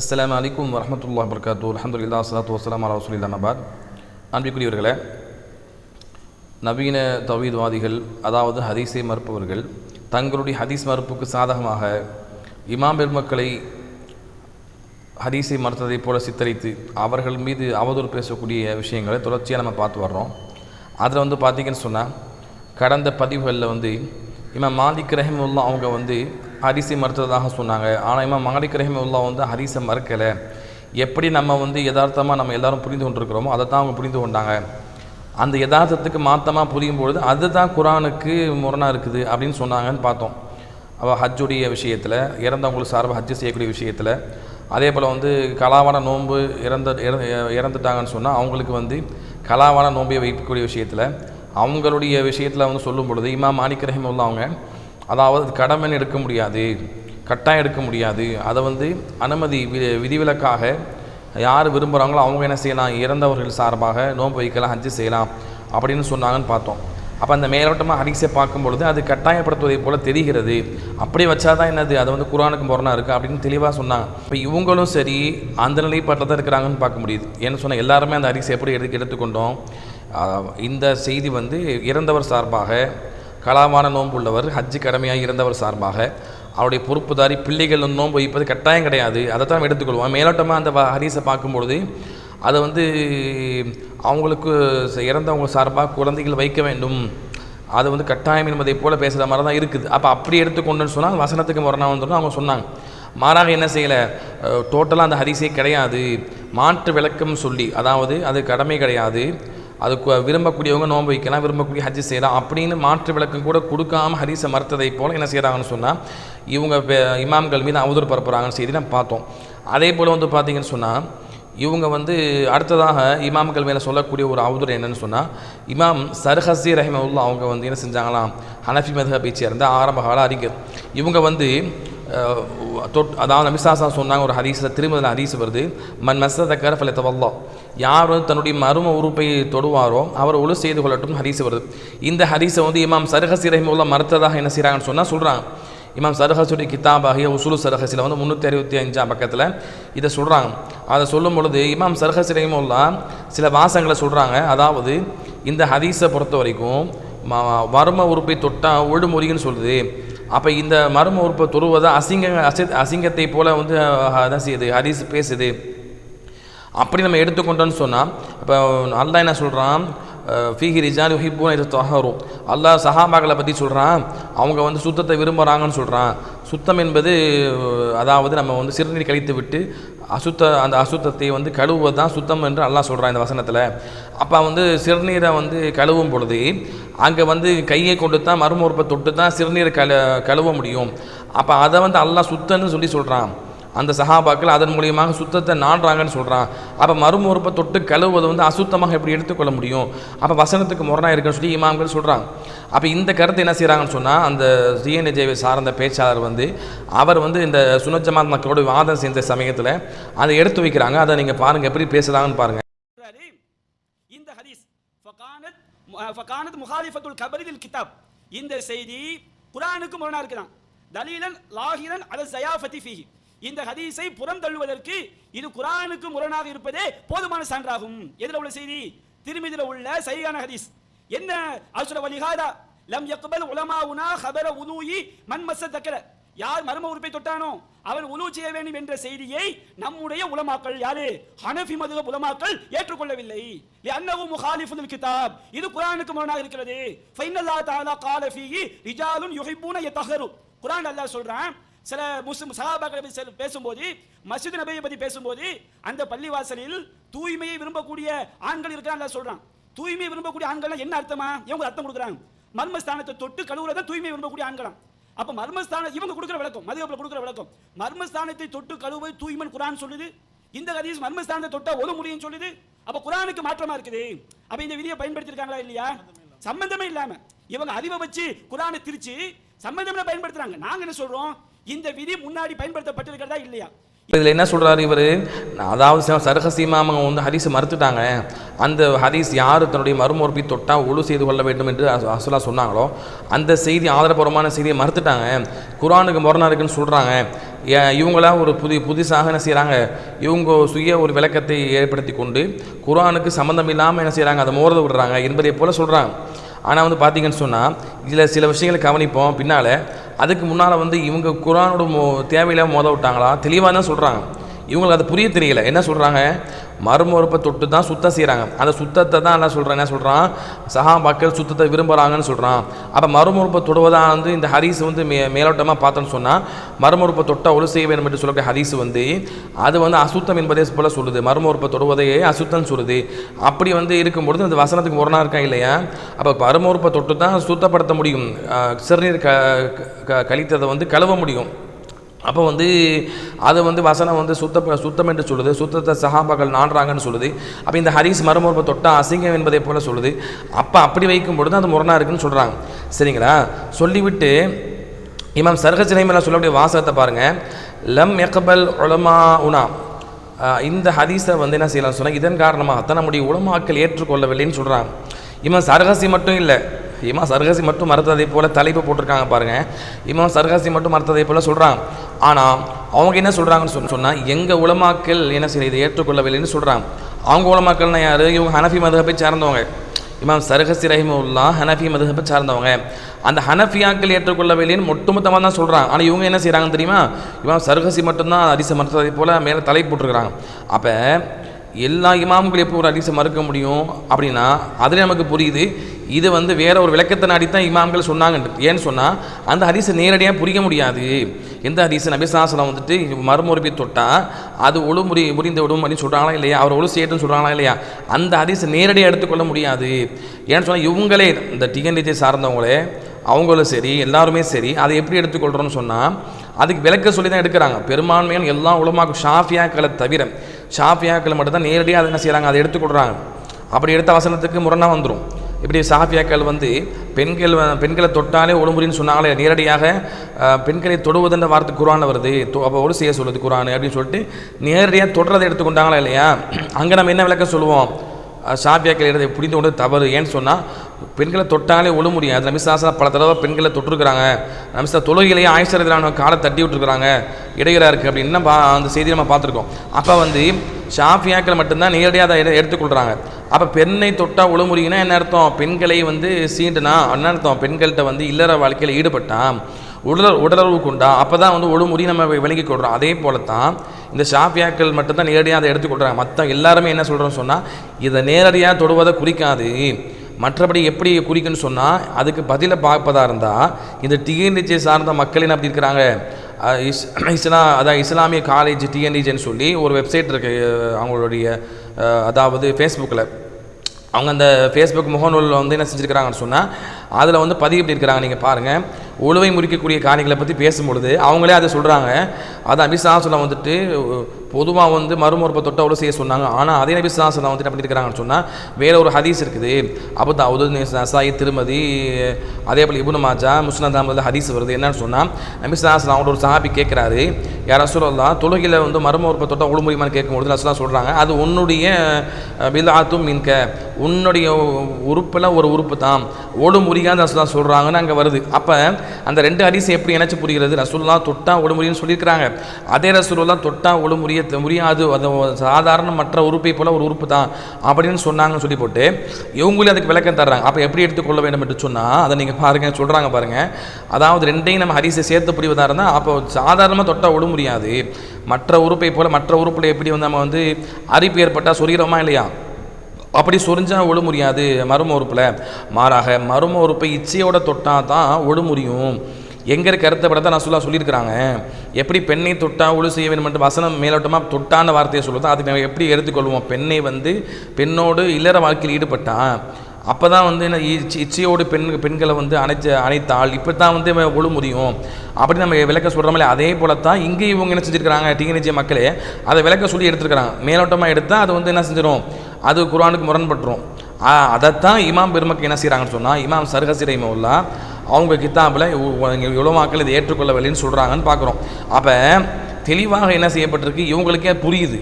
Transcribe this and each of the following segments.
அஸ்ஸலாமு அலைக்கும் வரஹ்மத்துல்லாஹி வபரகாத்து அல்ஹம்துலில்லாஹ் சலாத்து வஸ்ஸலாமு அலா வசூல் நபாத் அன்பிற்குரியவர்களே நவீன தவீத்வாதிகள் அதாவது ஹதீஸை மறுப்பவர்கள் தங்களுடைய ஹதீஸ் மறுப்புக்கு சாதகமாக இமாம் பெருமக்களை ஹதீஸை மறுத்ததைப் போல சித்தரித்து அவர்கள் மீது அவதூறு பேசக்கூடிய விஷயங்களை தொடர்ச்சியாக நம்ம பார்த்து வர்றோம். அதில் வந்து பார்த்தீங்கன்னு சொன்னால் கடந்த பதிவுகளில் வந்து இமாம் மாலிக் ரஹிமுல்லா அவங்க வந்து ஹரிசை மறுத்ததாக சொன்னாங்க. ஆனால் இமாம் மாலிக் ரஹிமுல்லா வந்து ஹரிசை மறுக்கலை. எப்படி நம்ம வந்து யதார்த்தமாக நம்ம எல்லாரும் புரிந்து கொண்டிருக்கிறோமோ அதை தான் அவங்க புரிந்து கொண்டாங்க. அந்த யதார்த்தத்துக்கு மாற்றமாக புரியும் பொழுது அதுதான் குரானுக்கு முரணாக இருக்குது அப்படின்னு சொன்னாங்கன்னு பார்த்தோம். அவள் ஹஜ்ஜுடைய விஷயத்தில் இறந்தவங்களுக்கு சார்பாக ஹஜ்ஜு செய்யக்கூடிய விஷயத்தில் அதே போல் வந்து கலாவான நோன்பு இறந்த இறந்துட்டாங்கன்னு சொன்னால் அவங்களுக்கு வந்து கலாவான நோன்பை வைக்கக்கூடிய விஷயத்தில் அவங்களுடைய விஷயத்தில் வந்து சொல்லும் பொழுது இமாம் மாணிக் ரஹிமுல்லா அவங்க அதாவது கடமைன்னு எடுக்க முடியாது கட்டாயம் எடுக்க முடியாது. அதை வந்து அனுமதி வி விதிவிலக்காக யார் விரும்புகிறாங்களோ அவங்க என்ன செய்யலாம்? இறந்தவர்கள் சார்பாக நோன்பு வைக்கலாம் ஹஜ்ஜு செய்யலாம் அப்படின்னு சொன்னாங்கன்னு பார்த்தோம். அப்போ அந்த மேலோட்டமாக ஹரிசை பார்க்கும் பொழுது அது கட்டாயப்படுத்துவதை போல தெரிகிறது. அப்படி வச்சா தான் என்னது? அது வந்து குரானுக்கு முரணாக இருக்குது அப்படின்னு தெளிவாக சொன்னாங்க. இப்போ இவங்களும் சரி அந்த நிலைப்பாட்டில் தான் இருக்கிறாங்கன்னு பார்க்க முடியுது. ஏன்னு சொன்னால் எல்லாருமே அந்த அரிசி எப்படி எடுத்து எடுத்துக்கொண்டோம்? இந்த செய்தி வந்து இறந்தவர் சார்பாக கலாமான நோன்பு உள்ளவர் ஹஜ்ஜு கடமையாக இருந்தவர் சார்பாக அவருடைய பொறுப்புதாரி பிள்ளைகள் நோன்பு வைப்பது கட்டாயம் கிடையாது. அதை தான் எடுத்துக்கொள்வோம். மேலோட்டமாக அந்த ஹரிசை பார்க்கும்பொழுது அதை வந்து அவங்களுக்கு இறந்தவங்க சார்பாக குழந்தைகள் வைக்க வேண்டும். அது வந்து கட்டாயம் என்பதை போல் பேசுகிற மாதிரி தான் இருக்குது. அப்போ அப்படி எடுத்துக்கொண்டுன்னு சொன்னால் வசனத்துக்கு மரணம் வந்துடும் அவங்க சொன்னாங்க. மாறாக என்ன செய்யலை? டோட்டலாக அந்த ஹரிசே கிடையாது. மாற்று விளக்கம் சொல்லி அதாவது அது கடமை கிடையாது. அது கு- விரும்பக்கூடியவங்க நோன்பு வைக்கலாம் விரும்பக்கூடிய ஹஜ்ஜு செய்யலாம். அப்படின்னு மாற்று விளக்கம் கூட கொடுக்காம ஹரிசை மறுத்ததை போல் என்ன செய்கிறாங்கன்னு சொன்னால் இவங்க இமாம்கள் மீது அவதூறு பரப்புகிறாங்கன்னு செய்தி நம்ம பார்த்தோம். அதே போல் வந்து பார்த்தீங்கன்னு சொன்னால் இவங்க வந்து அடுத்ததாக இமாம்கள் மேலே சொல்லக்கூடிய ஒரு அவதூறு என்னென்னு சொன்னால் இமாம் சர்ஹசி ரஹிமவுல்லா அவங்க வந்து என்ன செஞ்சாங்களாம் ஹனஃபி மதஹபை சேர்ந்த ஆரம்ப கால அறிஞர். இவங்க வந்து தொட் அதாவது நபிசாசா சொன்னாங்க ஒரு ஹதீஸில் திருமதில் ஹதீஸ் வருது மன் மசதக்கர் ஃபலத்தவல்லா. யார் வந்து தன்னுடைய மரும உறுப்பை தொடுவாரோ அவர் ஒழு செய்து கொள்ளட்டும் ஹதீஸ் வருது. இந்த ஹதீஸை வந்து இமாம் சர்ஹசி உள்ள மறுத்ததாக என்ன செய்கிறாங்கன்னு சொன்னால் சொல்கிறாங்க இமாம் சரஹசுடைய கிதாபாகிய உசுலு சரஹசில் வந்து முந்நூற்றி அறுபத்தி அஞ்சாம் பக்கத்தில் இதை சொல்கிறாங்க அதை சொல்லும் பொழுது இமாம் சரஹசி உள்ள சில வாசங்களை சொல்கிறாங்க அதாவது இந்த ஹதீஸை பொறுத்த வரைக்கும் ம- உறுப்பை தொட்டா ஒழுமுறின்னு சொல்லுது. அப்போ இந்த மர்ம உறுப்பை துருவதை அசிங்க அசி அசிங்கத்தை போல வந்து அதான் செய்யுது. ஹரிஸ் பேசுது. அப்படி நம்ம எடுத்துக்கொண்டோன்னு சொன்னால் இப்போ அல்லாஹ் என்ன சொல்கிறான் ஃபீஹி ரிஜான் ஹிப்பூன் இது தொஹரும் அல்லாஹ் சஹாபாக்களை பற்றி சொல்கிறான் அவங்க வந்து சுத்தத்தை விரும்புகிறாங்கன்னு சொல்கிறான் சுத்தம் என்பது அதாவது நம்ம வந்து சிறுநீர் கழித்து விட்டு அசுத்த அந்த அசுத்தத்தை வந்து கழுவுவது தான் சுத்தம் என்று அல்லாஹ் சொல்கிறான் இந்த வசனத்தில். அப்போ வந்து சிறுநீரை வந்து கழுவும் பொழுது அங்கே வந்து கையை கொண்டு தான் மறுமுறுப்பை தொட்டு தான் சிறுநீரை கழு கழுவ முடியும். அப்போ அதை வந்து அல்லாஹ் சுத்தம்னு சொல்லி சொல்கிறான் அந்த சஹாபாக்கள் அதன் மூலியமாக சுத்தத்தை நாடுறாங்கன்னு சொல்கிறான் அப்போ மறுமொறுப்பை தொட்டு கழுவுவது வந்து அசுத்தமாக எப்படி எடுத்துக்கொள்ள முடியும்? அப்போ வசனத்துக்கு முரணாக இருக்குன்னு சொல்லி இமாம்கள் சொல்கிறாங்க அப்போ இந்த கருத்து என்ன செய்கிறாங்கன்னு சொன்னால் அந்த ஜிஎன்ஜேவை சார்ந்த பேச்சாளர் வந்து அவர் வந்து இந்த சுனஜமாத் மக்களோட வாதம் செஞ்ச சமயத்தில் அதை எடுத்து வைக்கிறாங்க. அதை நீங்கள் பாருங்கள் எப்படி பேசுகிறாங்கன்னு பாருங்கள் இந்த ஹதீஸ் ஃபகானத் மு- முஹாலிஃபத்துல் கபரிதில் கிதாப். இந்த செய்தி குரானுக்கு முரணாக இருக்கிறான் தலீலன் லாஹிரன் அல ஜயாஃபதி ஃபீஹி. இந்த ஹதீஸை புறம் தள்ளுவதற்கு இது குரானுக்கு முரணாக இருப்பதே போதுமான சான்றாகும். எதில் உள்ள செய்தி? திருமிதில உள்ள சரியான ஹதீஸ். என்ன? அசுர வலிகாதா? லம் யக்பல் உலமாவுனா ஹபர உலூயி மன்மச தக்கர. யார் மர்ம உறுப்பை தொட்டானோ அவன் உலு செய்ய வேண்டும் என்ற செய்தியை நம்முடைய உலமாக்கள் யாரு? ஹனஃபி மதுக உலமாக்கள் ஏற்றுக்கொள்ளவில்லை. அன்னவு முஹாலிஃபுல் கிதாப். இது குரானுக்கு முரணாக இருக்கிறது. ஃபைனல்லா தாலா காலஃபி ஃபீஹி ரிஜாலுன் எ யதஹரு. குரான் அல்லாஹ் சொல்றான் சில முஸ்லிம் சகாபாக்களை பற்றி பேசும்போது மசித் நபியை பற்றி பேசும்போது அந்த பள்ளிவாசலில் தூய்மையை விரும்பக்கூடிய ஆண்கள் இருக்கிறாங்க சொல்கிறான் சொல்றான். தூய்மையை விரும்பக்கூடிய ஆண்கள் என்ன அர்த்தமா? இவங்க அர்த்தம் கொடுக்குறாங்க. மர்மஸ்தானத்தை தொட்டு கழுவுறத தூய்மை விரும்பக்கூடிய ஆண்களாம். அப்போ மர்மஸ்தானம் இவங்க கொடுக்குற விளக்கம் மதுகப்பில் கொடுக்குற விளக்கம். மர்மஸ்தானத்தை தொட்டு கழுவுவது தூய்மன் குரான் சொல்லுது. இந்த ஹதீஸ் மர்மஸ்தானத்தை தொட்டா ஒரு முடியும் சொல்லுது. அப்போ குரானுக்கு மாற்றமா இருக்குது? அப்ப இந்த விதியை பயன்படுத்திருக்காங்களா இல்லையா? சம்பந்தமே இல்லாம. இவங்க அறிவை வச்சு குரானை திரிச்சு சம்பந்தமே பயன்படுத்துறாங்க. நாங்க என்ன சொல்றோம்? இந்த விதி முன்னாடி பயன்படுத்தப்பட்டிருக்கிறதா இல்லையா? இதில் என்ன சொல்கிறாரு இவர்? அதாவது ச- வந்து ஹரிஸ் மறுத்துட்டாங்க. அந்த ஹரிஸ் யார் தன்னுடைய மறுமொருப்பை தொட்டால் ஒழு செய்து கொள்ள வேண்டும் என்று அசுலா சொன்னாங்களோ அந்த செய்தி ஆதாரபூர்வமான செய்தியை மறுத்துட்டாங்க. குரானுக்கு முரணா இருக்குன்னு சொல்கிறாங்க இவங்களாம் ஒரு புதி புதுசாக என்ன செய்கிறாங்க இவங்க சுய ஒரு விளக்கத்தை ஏற்படுத்தி கொண்டு குரானுக்கு சம்மந்தம் இல்லாமல் என்ன செய்கிறாங்க அதை மோரத விடுறாங்க என்பதை போல் சொல்கிறாங்க ஆனால் வந்து பார்த்தீங்கன்னு சொன்னால் இதில் சில விஷயங்களை கவனிப்போம். பின்னால் அதுக்கு முன்னால் வந்து இவங்க குரானோட மோ தேவையில்லாமல் மோத விட்டாங்களா? தெளிவாக தான் சொல்கிறாங்க இவங்களுக்கு அது புரிய தெரியல. என்ன சொல்கிறாங்க மறுமறுப்பை தொட்டு தான் சுத்தம் செய்கிறாங்க அந்த சுத்தத்தை தான் என்ன சொல்கிறான் என்ன சொல்கிறான் சஹாபாக்கள் சுத்தத்தை விரும்புகிறாங்கன்னு சொல்கிறான் அப்போ மறுமறுப்பை தொடுவதாக வந்து இந்த ஹரிஸ் வந்து மே மேலோட்டமாக பார்த்தோன்னு சொன்னால் மறுமறுப்பை தொட்டால் ஒழு செய்ய வேண்டும் என்று சொல்லக்கூடிய ஹரிஸ் வந்து அது வந்து அசுத்தம் என்பதே போல் சொல்லுது. மறுமறுப்பை தொடுவதையே அசுத்தம் சொல்லுது. அப்படி வந்து இருக்கும்பொழுது அந்த வசனத்துக்கு முரணாக இருக்கா இல்லையா? அப்போ மறுமறுப்பை தொட்டு தான் சுத்தப்படுத்த முடியும். சிறுநீர் க க- கழித்ததை வந்து கழுவ முடியும். அப்போ வந்து அது வந்து வசனம் வந்து சுத்த சுத்தம் என்று சொல்லுது. சுத்தத்தை சகாபாக்கள் நாடுறாங்கன்னு சொல்லுது. அப்போ இந்த ஹரிஸ் மறுமறுப்பை தொட்டா அசிங்கம் என்பதை போல சொல்லுது. அப்போ அப்படி வைக்கும் பொழுது அது முரணா இருக்குன்னு சொல்கிறாங்க சரிங்களா? சொல்லிவிட்டு இமாம் சர்கஜினைமெல்லாம் சொல்லக்கூடிய வாசகத்தை பாருங்கள் லம் எக்கபல் உலமா உனா இந்த ஹதீஸை வந்து என்ன செய்யலாம் சொன்னால் இதன் காரணமாக நம்முடைய உலமாக்கள் ஏற்றுக்கொள்ளவில்லைன்னு சொல்கிறாங்க இவன் சர்கசி மட்டும் இல்லை. இமாம் சர்கசி மட்டும் மறுத்ததை போல தலைப்பு போட்டிருக்காங்க பாருங்கள் இமாம் சர்கசி மட்டும் மறுத்ததை போல் சொல்கிறான் ஆனால் அவங்க என்ன சொல்கிறாங்கன்னு சொன்ன சொன்னால் எங்கள் உலமாக்கள் என்ன செய்ய இதை ஏற்றுக்கொள்ளவில்லைன்னு சொல்கிறாங்க அவங்க உலமாக்கள்னா யார்? இவங்க ஹனஃபி மதுகப்பை சார்ந்தவங்க. இமாம் சரகசி ரஹிமுல்லா ஹனஃபி மதுகப்பை சார்ந்தவங்க. அந்த ஹனஃபியாக்கள் ஏற்றுக்கொள்ளவில்லைன்னு ஒட்டுமொத்தமாக தான் சொல்கிறாங்க ஆனால் இவங்க என்ன செய்கிறாங்கன்னு தெரியுமா? இமாம் சரகசி மட்டும்தான் அரிசை மறுத்ததை போல் மேலே தலை போட்டிருக்கிறாங்க. அப்போ எல்லா இமாம்கள் எப்போ ஒரு அரிசை மறுக்க முடியும் அப்படின்னா அதில் நமக்கு புரியுது இது வந்து வேற ஒரு விளக்கத்தை நாடி தான் இமாம்கள் சொன்னாங்கன்ட்டு. ஏன்னு சொன்னால் அந்த அரிசை நேரடியாக புரிய முடியாது. எந்த ஹதீஸ் நபிசாசனம் வந்துட்டு மறுமுறைப்பை தொட்டால் அது ஒழு முறி முறிந்து விடும் அப்படின்னு சொல்கிறாங்களா இல்லையா? அவர் ஒழு செய்யட்டும்னு சொல்கிறாங்களா இல்லையா? அந்த ஹதீஸ் நேரடியாக எடுத்துக்கொள்ள முடியாது. ஏன்னு சொன்னால் இவங்களே இந்த டிஎன்டிஜே சார்ந்தவங்களே அவங்களும் சரி எல்லாருமே சரி அதை எப்படி எடுத்துக்கொள்கிறோன்னு சொன்னால் அதுக்கு விளக்க சொல்லி தான் எடுக்கிறாங்க. பெரும்பான்மையான எல்லா உலமாக்கும் ஷாஃபியாக்களை தவிர ஷாஃபியாக்களை மட்டும் தான் நேரடியாக அதை என்ன செய்கிறாங்க அதை எடுத்துக்கொள்கிறாங்க அப்படி எடுத்த வசனத்துக்கு முரணாக வந்துடும் இப்படி சாஃபியாக்கள் வந்து பெண்கள் பெண்களை தொட்டாலே ஒழுங்குறின்னு சொன்னாங்களே நேரடியாக பெண்களை தொடுவதுன்ற வார்த்தை குரான் வருது. அப்போ ஒரு செய்ய சொல்லுது குரான் அப்படின்னு சொல்லிட்டு நேரடியாக தொடரதை எடுத்துக்கொண்டாங்களா இல்லையா? அங்கே நம்ம என்ன விளக்கம் சொல்லுவோம்? சாப்பியாக்கள் எழுத புரிந்து கொண்டு தவறு. ஏன்னு சொன்னால் பெண்களை தொட்டாலே ஒழு முடியாது நமிசாசா பல தடவை பெண்களை தொட்டிருக்கிறாங்க. நமிசா தொழுகையிலேயே ஆயிஷரதிலான காலை தட்டி விட்டுருக்குறாங்க. இடையூறாக இருக்குது அப்படின்னு பா அந்த செய்தி நம்ம பார்த்துருக்கோம். அப்போ வந்து ஷாஃபியாக்கள் மட்டும்தான் நேரடியாக அதை எடுத்துக்கொள்கிறாங்க அப்போ பெண்ணை தொட்டால் ஒழுமுறினா என்ன அர்த்தம்? பெண்களை வந்து சீண்டுனா என்ன அர்த்தம்? பெண்கள்கிட்ட வந்து இல்லற வாழ்க்கையில் ஈடுபட்டான் உடல் உடலுறவு கொண்டா அப்போ தான் வந்து ஒழுமுறி நம்ம விளங்கி கொள்கிறோம் அதே போல தான் இந்த ஷாஃபியாக்கள் மட்டும்தான் நேரடியாக அதை எடுத்துக்கொள்கிறாங்க மற்ற எல்லாருமே என்ன சொல்கிறோன்னு சொன்னால் இதை நேரடியாக தொடுவதை குறிக்காது. மற்றபடி எப்படி குறிக்குன்னு சொன்னால் அதுக்கு பதிலை பார்ப்பதாக இருந்தால் இந்த டிஎன்டிஜே சார்ந்த மக்கள் என்ன அப்படி இருக்கிறாங்க இஸ் இஸ்லாம் அதான் இஸ்லாமிய காலேஜ் டிஎன்டிஜின்னு சொல்லி ஒரு வெப்சைட் இருக்குது அவங்களுடைய அதாவது ஃபேஸ்புக்கில் அவங்க அந்த ஃபேஸ்புக் முகநூலில் வந்து என்ன செஞ்சுருக்கிறாங்கன்னு சொன்னால் அதில் வந்து பதிவு எப்படி இருக்கிறாங்க நீங்கள் பாருங்கள் உழுவை முறிக்கக்கூடிய காரியங்களை பற்றி பேசும்பொழுது அவங்களே அதை சொல்கிறாங்க அது அபிசாசனம் வந்துட்டு பொதுவாக வந்து மறுமறுப்பை தொட்ட அவ்வளோ செய்ய சொன்னாங்க. ஆனால் அதே நபிசாசனம் வந்துட்டு அப்படி இருக்கிறாங்கன்னு சொன்னால் வேற ஒரு ஹதீஸ் இருக்குது. அப்போ தாவூது நசாயி திருமதி அதே போல் இபுன் மாஜா முஸ்லிம் தாமதில் ஹதீஸ் வருது. என்னன்னு சொன்னால் நபிசாசனம் அவங்களோட ஒரு சஹாபி கேட்குறாரு யார் ரசூலல்லா தொழுகையில் வந்து மறுமறுப்பை தொட்ட உழுமுறைமான்னு கேட்கும்பொழுது ரசூலா சொல்கிறாங்க அது உன்னுடைய பிலாத்தும் மின்க உன்னுடைய உறுப்பில் ஒரு உறுப்பு தான். ஓடு முறியாத ரசூலா சொல்கிறாங்கன்னு அங்கே வருது. அப்போ அந்த ரெண்டு ஹதீஸ் எப்படி இணைச்சு புரிகிறது? ரசூல்லா தொட்டா ஒழுமுறின்னு சொல்லியிருக்கிறாங்க. அதே ரசூலெல்லாம் தொட்டால் ஒழு முறிய முடியாது அது சாதாரண மற்ற உறுப்பை போல் ஒரு உறுப்பு தான் அப்படின்னு சொன்னாங்கன்னு சொல்லி போட்டு இவங்களே அதுக்கு விளக்கம் தர்றாங்க. அப்போ எப்படி எடுத்துக்கொள்ள வேண்டும் என்று சொன்னால் அதை நீங்கள் பாருங்கள் சொல்கிறாங்க பாருங்கள் அதாவது ரெண்டையும் நம்ம ஹரிசை சேர்த்து புரிவதாக இருந்தால் அப்போ சாதாரணமாக தொட்டால் ஒழு முடியாது மற்ற உறுப்பை போல் மற்ற உறுப்பில் எப்படி வந்து நம்ம வந்து அரிப்பு ஏற்பட்டால் சொரிகிறோமா இல்லையா? அப்படி சொரிஞ்சால் ஒழு முடியாது மரும உறுப்பில். மாறாக மரும உறுப்பை இச்சையோட தொட்டால் தான் ஒழு முடியும் எங்கே இருக்க கருத்தை படத்தை நான் சொல்ல சொல்லியிருக்கிறாங்க. எப்படி பெண்ணை தொட்டா ஒழு செய்ய வேண்டும் என்று வசனம் மேலோட்டமாக தொட்டான வார்த்தையை சொல்லுதோ அதுக்கு நம்ம எப்படி எடுத்துக்கொள்வோம்? பெண்ணை வந்து பெண்ணோடு இல்லற வாழ்க்கையில் ஈடுபட்டா அப்போ தான் வந்து என்ன இச்சையோடு பெண் பெண்களை வந்து அணைச்ச அணைத்தாள் இப்போ தான் வந்து ஒழு முடியும். அப்படி நம்ம விளக்க சொல்கிறோம்ல அதே போல தான் இங்கே இவங்க என்ன செஞ்சுருக்கிறாங்க டீனேஜ் மக்களே அதை விளக்க சொல்லி எடுத்துருக்கிறாங்க. மேலோட்டமாக எடுத்தால் அது வந்து என்ன செஞ்சிடும் அது குரானுக்கு முரண்பட்டுரும். அதைத்தான் இமாம் பெருமக்கு என்ன செய்கிறாங்கன்னு சொன்னால் இமாம் சர்ஹசி ரஹிமவுல்லா அவங்க கித்தாப்பில் இவ்வளோ மக்கள் இதை ஏற்றுக்கொள்ளவில்லைன்னு சொல்கிறாங்கன்னு பார்க்குறோம். அப்போ தெளிவாக என்ன செய்யப்பட்டிருக்கு? இவங்களுக்கே புரியுது.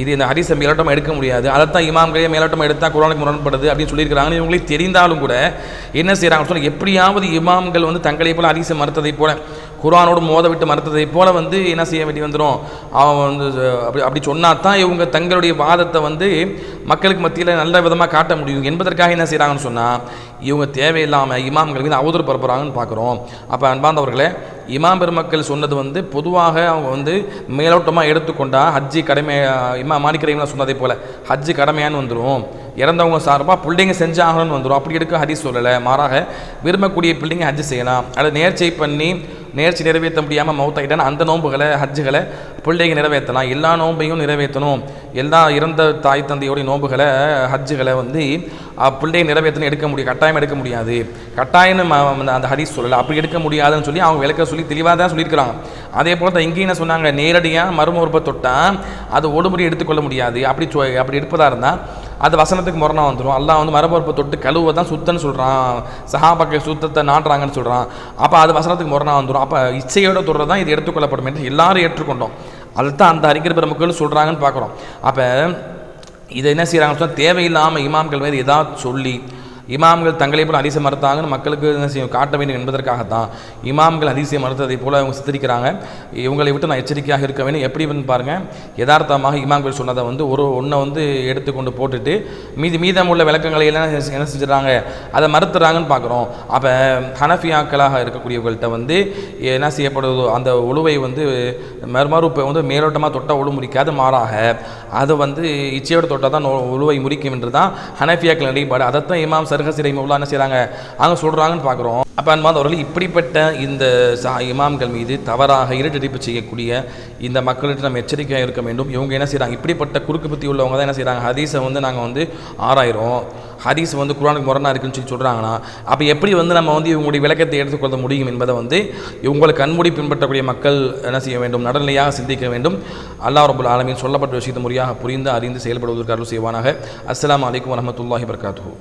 இது இந்த ஹரிசை மேலோட்டம் எடுக்க முடியாது. அதைத்தான் இமாம்களே மேலோட்டம் எடுத்தால் குரானுக்கு முரண்படுது அப்படின்னு சொல்லியிருக்கிறாங்க இவங்களுக்கு தெரிந்தாலும் கூட என்ன செய்கிறாங்கன்னு சொல்லி எப்படியாவது இமாம்கள் வந்து தங்களை போல ஹரிசை மறுத்ததை போல குரானோடு மோத விட்டு மறுத்ததை போல் வந்து என்ன செய்ய வேண்டி வந்துடும் அவன் வந்து அப்படி அப்படி சொன்னா தான் இவங்க தங்களுடைய வாதத்தை வந்து மக்களுக்கு மத்தியில் நல்ல விதமாக காட்ட முடியும். என்பதற்காக என்ன செய்கிறாங்கன்னு சொன்னால் இவங்க தேவையில்லாமல் இமாம்களுக்கு வந்து அவதூறு பரப்புகிறாங்கன்னு பார்க்குறோம். அப்போ அன்பார்ந்தவர்களே இமாம் பெருமக்கள் சொன்னது வந்து பொதுவாக அவங்க வந்து மேலோட்டமாக எடுத்துக்கொண்டால் ஹஜ்ஜி கடமை இமா மாணிக்கிறீங்களா சொன்னதை போல் ஹஜ்ஜி கடமையான்னு வந்துடும் இறந்தவங்க சார்பாக பிள்ளைங்க செஞ்சாகணும்னு வந்துடும் அப்படி எடுக்க ஹதீஸ் சொல்லலை. மாறாக விரும்பக்கூடிய பிள்ளைங்க ஹஜ்ஜு செய்யலாம். அதை நேர்ச்சை பண்ணி நேர்ச்சி நிறைவேற்ற முடியாமல் மௌத்தாயிட்டான அந்த நோன்புகளை ஹஜ்ஜுகளை பிள்ளைங்க நிறைவேற்றலாம். எல்லா நோன்பையும் நிறைவேற்றணும். எல்லா இறந்த தாய் தந்தையோடைய நோன்புகளை ஹஜ்ஜுகளை வந்து பிள்ளைங்க நிறைவேற்றணும். எடுக்க முடியும் கட்டாயம் எடுக்க முடியாது. கட்டாயம் அந்த ஹதீஸ் சொல்லலை. அப்படி எடுக்க முடியாதுன்னு சொல்லி அவங்க விளக்க சொல்லி தெளிவாக தான் சொல்லியிருக்கிறாங்க. அதே போல் தான் இங்கேயும் என்ன சொன்னாங்க? நேரடியாக மர்ம உறுப்பை தொட்டால் அது ஒடுமுறை எடுத்துக்கொள்ள முடியாது. அப்படி சொ- அப்படி எடுப்பதாக இருந்தால் அது வசனத்துக்கு முரணா வந்துடும் அல்லா வந்து மரபொறுப்பை தொட்டு கழுவை தான் சுத்தன்னு சொல்கிறான் சஹாபாக்கள் சுத்தத்தை நாட்டுறாங்கன்னு சொல்கிறான் அப்போ அது வசனத்துக்கு முரணா வந்துடும் அப்போ இச்சையோட தொடுறது தான் இது எடுத்துக்கொள்ளப்படும் என்று எல்லாரும் ஏற்றுக்கொண்டோம். அதுதான் அந்த அறிஞர் பெருமக்கள் சொல்கிறாங்கன்னு பார்க்குறோம். அப்போ இதை என்ன செய்கிறாங்கன்னு சொன்னால் தேவையில்லாமல் இமாம்கள் மீது ஏதாவது சொல்லி இமாம்கள் தங்களை போல அதிசயம் மறுத்தாங்கன்னு மக்களுக்கு என்ன செய்யும் காட்ட வேண்டும் என்பதற்காகத்தான் இமாம்கள் அதிசயம் மறுத்ததை போல அவங்க சித்தரிக்கிறாங்க. இவங்களை விட்டு நான் எச்சரிக்கையாக இருக்க வேண்டும். எப்படி வந்து பாருங்கள் யதார்த்தமாக இமாம்கள் சொன்னதை வந்து ஒரு ஒன்றை வந்து எடுத்துக்கொண்டு போட்டுட்டு மீதி மீதம் உள்ள விளக்கங்களை எல்லாம் என்ன செஞ்சுறாங்க அதை மறுத்துறாங்கன்னு பார்க்குறோம். அப்போ ஹனஃபியாக்களாக இருக்கக்கூடியவர்கள்ட்ட வந்து என்ன செய்யப்படுதோ அந்த உழுவை வந்து மறுமறுப்பை வந்து மேலோட்டமாக தொட்டால் உழு முறிக்காது மாறாக அதை வந்து இச்சையோடு தொட்டால் தான் உழுவை முறிக்கும் என்று தான் ஹனஃபியாக்கள் நிலைப்பாடு. அதைத்தான் இமாம் சர்ஹசிரை மௌலா என்ன செய்கிறாங்க அவங்க சொல்கிறாங்கன்னு பார்க்குறோம். அப்போ அன்பாந்தவர்கள் இப்படிப்பட்ட இந்த சா இமாம்கள் மீது தவறாக இருட்டடிப்பு செய்யக்கூடிய இந்த மக்கள்கிட்ட நம்ம எச்சரிக்கையாக இருக்க வேண்டும். இவங்க என்ன செய்கிறாங்க இப்படிப்பட்ட குறுக்கு புத்தி உள்ளவங்க தான் என்ன செய்கிறாங்க ஹதீஸை வந்து நாங்கள் வந்து ஆராயிரோம் ஹதீஸ் வந்து குரானுக்கு முரணா இருக்குன்னு சொல்லி சொல்கிறாங்கன்னா அப்போ எப்படி வந்து நம்ம வந்து இவங்களுடைய விளக்கத்தை எடுத்துக்கொள்ள முடியும் என்பதை வந்து இவங்களை கண்மூடி பின்பற்றக்கூடிய மக்கள் என்ன செய்ய வேண்டும்? நடுநிலையாக சிந்திக்க வேண்டும். அல்லாஹ் ரபுல் ஆலமின் சொல்லப்பட்ட விஷயத்தை முறையாக புரிந்து அறிந்து செயல்படுவதற்கு அருள் செய்வானாக. அஸ்லாம் அலைக்கும் வரமத்துல்லாஹி வபரகாத்துஹு.